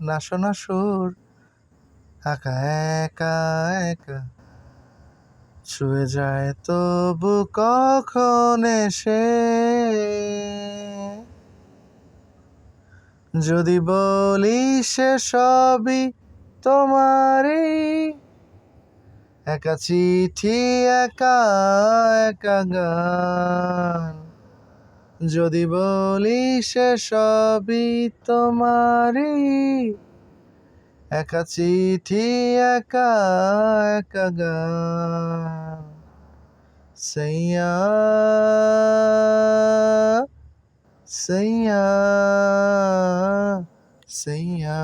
না শোনা সুর। একা একা একা। ছুঁয়ে যায় তবু কখন এসে? যদি বলি সে সবই তোমারই, একা চিঠি, একা একা গান। যদি বলি সে সবই তোমারই একা চিঠি একা একা গান সৈয়া সৈয়া সৈয়া।